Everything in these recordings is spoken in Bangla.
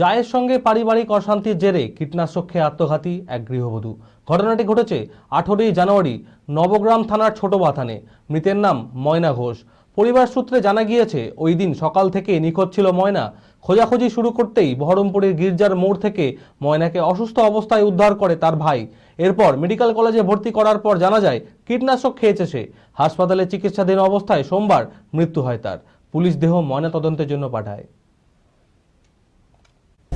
জায়ের সঙ্গে পারিবারিক অশান্তির জেরে কীটনাশক খেয়ে আত্মঘাতী এক গৃহবধূ। ঘটনাটি ঘটেছে আঠেরোই জানুয়ারি নবগ্রাম থানার ছোট বাথানে। মৃতের নাম ময়না ঘোষ। পরিবার সূত্রে জানা গিয়েছে, ওই দিন সকাল থেকে নিখোঁজ ছিল ময়না। খোঁজাখুঁজি শুরু করতেই বহরমপুরের গির্জার মোড় থেকে ময়নাকে অসুস্থ অবস্থায় উদ্ধার করে তার ভাই। এরপর মেডিকেল কলেজে ভর্তি করার পর জানা যায়, কীটনাশক খেয়েছে সে। হাসপাতালে চিকিৎসাধীন অবস্থায় সোমবার মৃত্যু হয় তার। পুলিশ দেহ ময়নাতদন্তের জন্য পাঠায়।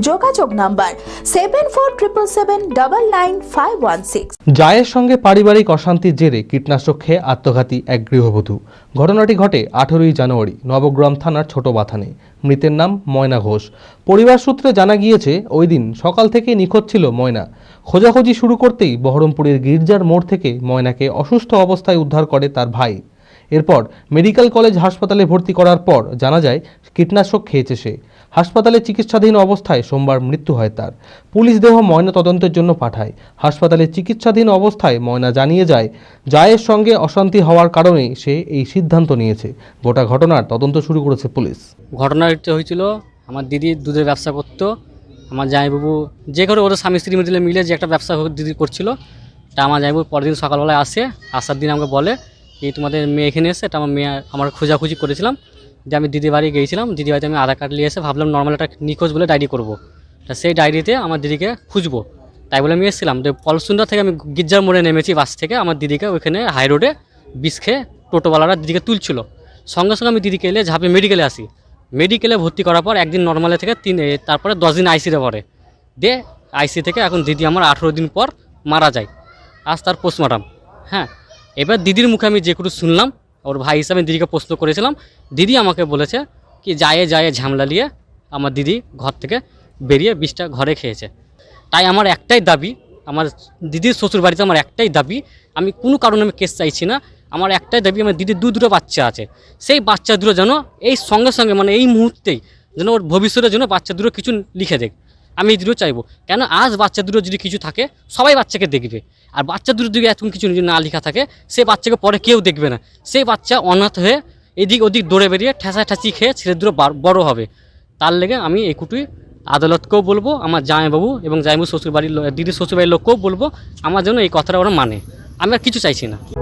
যোগাযোগ number seven four triple seven double nine five one six জায়ের সঙ্গে পারিবারিক অশান্তির জেরে কীটনাশক খেয়ে আত্মঘাতী এক গৃহবধূ। ঘটনাটি ঘটে আঠেরোই জানুয়ারি নবগ্রাম থানার ছোট বাথানে। মৃতের নাম ময়না ঘোষ। পরিবার সূত্রে জানা গিয়েছে, ওই দিন সকাল থেকে নিখোঁজ ছিল ময়না। খোঁজাখুঁজি শুরু করতেই বহরমপুরের গির্জার মোড় থেকে ময়নাকে অসুস্থ অবস্থায় উদ্ধার করে তার ভাই। এরপর মেডিকেল কলেজ হাসপাতালে ভর্তি করার পর জানা যায়, কীটনাশক খেয়েছে সে। হাসপাতালে চিকিৎসাধীন অবস্থায় সোমবার মৃত্যু হয় তার। পুলিশ দেহ ময়না তদন্তের জন্য পাঠায়। হাসপাতালে চিকিৎসাধীন অবস্থায় ময়না জানিয়ে যায়, জায়ের সঙ্গে অশান্তি হওয়ার কারণেই সে এই সিদ্ধান্ত নিয়েছে। গোটা ঘটনার তদন্ত শুরু করেছে পুলিশ। ঘটনাটা হয়েছিল, আমার দিদি দুধের ব্যবসা করতো। আমার জামাইবাবু যে করে ওদের স্বামী স্ত্রী মিলে মিলে যে একটা ব্যবসা দিদি করছিল, তা আমার জামাইবাবু পরের দিন সকালবেলায় আসে। আসার দিন আমাকে বলে, এই তোমাদের মেয়ে এখানে এসে এটা আমার মেয়ে, আমার খোঁজাখুঁজি করেছিলাম। যে আমি দিদি বাড়ি গিয়েছিলাম দিদি বাড়িতে আমি আধার কার্ড নিয়ে এসে ভাবলাম নর্মাল একটা নিখোঁজ বলে ডায়েরি করব। তা সেই ডায়েরিতে আমার দিদিকে খুঁজবো। তাই বলে আমি এসেছিলাম। যে পলসুন্দর থেকে আমি গির্জার মোড়ে নেমেছি বাস থেকে। আমার দিদিকে ওইখানে হাই রোডে বিষ খেয়ে টোটোওয়ালারা দিদিকে তুলছিল। সঙ্গে সঙ্গে আমি দিদিকে এলে ঝাঁপে মেডিকেলে আসি। মেডিকেলে ভর্তি করার পর একদিন নর্মালে থেকে তিন তারপরে দশ দিন আইসিতে পড়ে। দিয়ে আইসি থেকে এখন দিদি আমার আঠেরো দিন পর মারা যায়। আজ তার পোস্টমর্টম হ্যাঁ এবার দিদির মুখে আমি যেটুকু শুনলাম ওর ভাই হিসাবে দিদিকে প্রশ্ন করেছিলাম দিদি আমাকে বলেছে কি যায় যায় ঝামলা নিয়ে আমার দিদি ঘর থেকে বেরিয়ে বিষটা ঘরে খেয়েছে। তাই আমার একটাই দাবি, আমার দিদির শ্বশুর বাড়িতে আমার একটাই দাবি, আমি কোনো কারণে আমি কেস চাইছি না, আমার একটাই দাবি, আমার দিদির দু দুটো বাচ্চা আছে। সেই বাচ্চা দুটো যেন এই সঙ্গে সঙ্গে মানে এই মুহূর্তেই যেন ওর ভবিষ্যতের জন্য বাচ্চা দুটো কিছু লিখে দেখ আমি এই দুটো চাইব। কেন? আজ বাচ্চা দুটো যদি কিছু থাকে, সবাই বাচ্চাকে দেখবে। আর বাচ্চা দুটো যদি এতক্ষণ কিছু না লেখা থাকে সেই বাচ্চাকে পরে কেউ দেখবে না। সেই বাচ্চা অনাথ হয়ে এদিক ওদিক দৌড়ে বেরিয়ে ঠেসি খেয়ে ছেলে দুটো বড় হবে। তার লেগে আমি এইটুকুই আদালতকেও বলব, আমার জামাইবাবু এবং জামাইবাবু শ্বশুর বাড়ির লো- দিদির শ্বশুর বাড়ির লোককেও বলব, আমার জন্য এই কথাটা ওরা মানে। আমি আর কিছু চাইছি না।